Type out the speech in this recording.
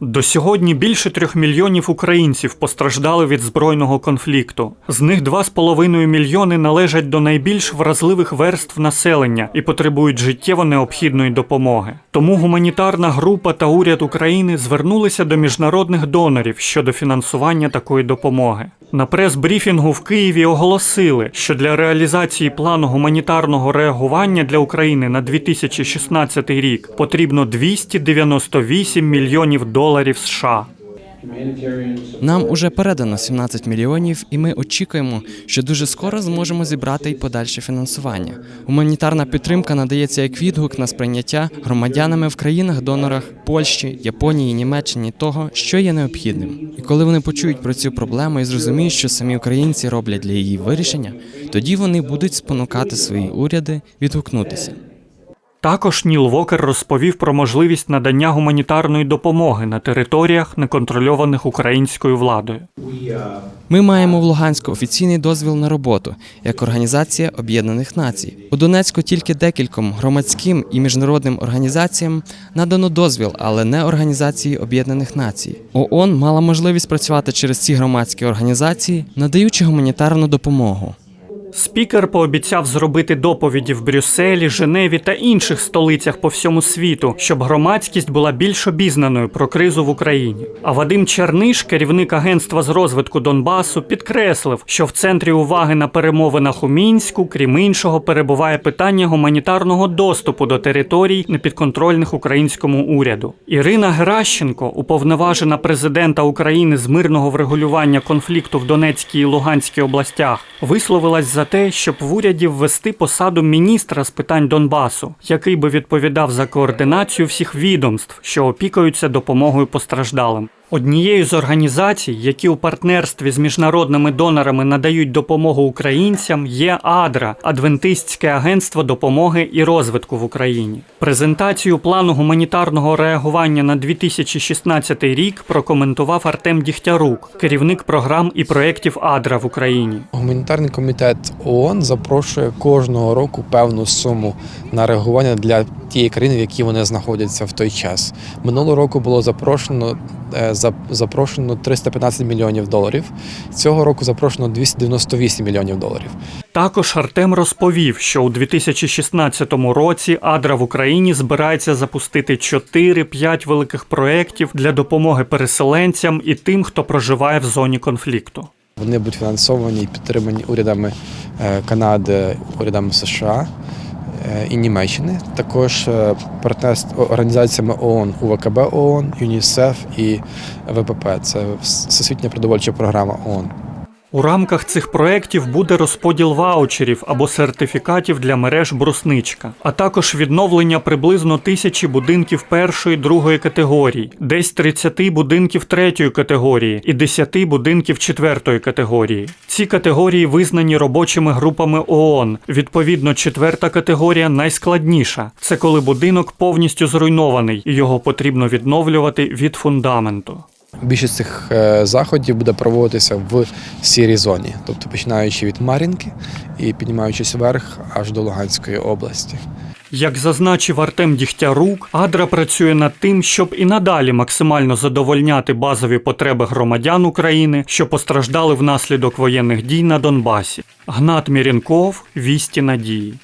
До сьогодні більше трьох мільйонів українців постраждали від збройного конфлікту. З них 2,5 мільйони належать до найбільш вразливих верств населення і потребують життєво необхідної допомоги. Тому гуманітарна група та уряд України звернулися до міжнародних донорів щодо фінансування такої допомоги. На прес-брифінгу в Києві оголосили, що для реалізації плану гуманітарного реагування для України на 2016 рік потрібно 298 мільйонів доларів США. Нам уже передано 17 мільйонів, і ми очікуємо, що дуже скоро зможемо зібрати й подальше фінансування. Гуманітарна підтримка надається як відгук на сприйняття громадянами в країнах-донорах Польщі, Японії, Німеччині того, що є необхідним. І коли вони почують про цю проблему і зрозуміють, що самі українці роблять для її вирішення, тоді вони будуть спонукати свої уряди відгукнутися. Також Ніл Вокер розповів про можливість надання гуманітарної допомоги на територіях, неконтрольованих українською владою. Ми маємо в Луганську офіційний дозвіл на роботу як Організація Об'єднаних Націй. У Донецьку тільки декільком громадським і міжнародним організаціям надано дозвіл, але не Організації Об'єднаних Націй. ООН мала можливість працювати через ці громадські організації, надаючи гуманітарну допомогу. Спікер пообіцяв зробити доповіді в Брюсселі, Женеві та інших столицях по всьому світу, щоб громадськість була більш обізнаною про кризу в Україні. А Вадим Черниш, керівник агентства з розвитку Донбасу, підкреслив, що в центрі уваги на перемовинах у мінську, крім іншого, перебуває питання гуманітарного доступу до територій, непідконтрольних українському уряду. Ірина Геращенко, уповноважена президента України з мирного врегулювання конфлікту в Донецькій і Луганській областях, висловилась за те, щоб в уряді ввести посаду міністра з питань Донбасу, який би відповідав за координацію всіх відомств, що опікуються допомогою постраждалим. Однією з організацій, які у партнерстві з міжнародними донорами надають допомогу українцям, є АДРА Адвентистське агентство допомоги і розвитку в Україні. Презентацію плану гуманітарного реагування на 2016 рік прокоментував Артем Дігтярук, керівник програм і проєктів АДРА в Україні. Гуманітарний комітет ООН запрошує кожного року певну суму на реагування для тієї країни, в якій вони знаходяться в той час. Минулого року було запрошено е, за- запрошено 315 мільйонів доларів. Цього року запрошено 298 мільйонів доларів. Також Артем розповів, що у 2016 році Адра в Україні збирається запустити 4-5 великих проєктів для допомоги переселенцям і тим, хто проживає в зоні конфлікту. Вони будуть фінансовані і підтримані урядами е, Канади, урядами США і Німеччини. Також е, партнерство організаціями ООН, УВКБ ООН, ЮНІСЕФ і ВПП. Це Всесвітня продовольча програма ООН. У рамках цих проєктів буде розподіл ваучерів або сертифікатів для мереж брусничка, а також відновлення приблизно тисячі будинків першої другої категорії, десь 30 будинків третьої категорії і 10 будинків четвертої категорії. Ці категорії визнані робочими групами ООН. Відповідно, четверта категорія найскладніша. Це коли будинок повністю зруйнований і його потрібно відновлювати від фундаменту. Більшість цих е, заходів буде проводитися в сірій зоні, тобто починаючи від Мар'їнки і піднімаючись вверх аж до Луганської області. Як зазначив Артем Дігтярук, Адра працює над тим, щоб і надалі максимально задовольняти базові потреби громадян України, що постраждали внаслідок воєнних дій на Донбасі. Гнат Мірінков, Вісті Надії.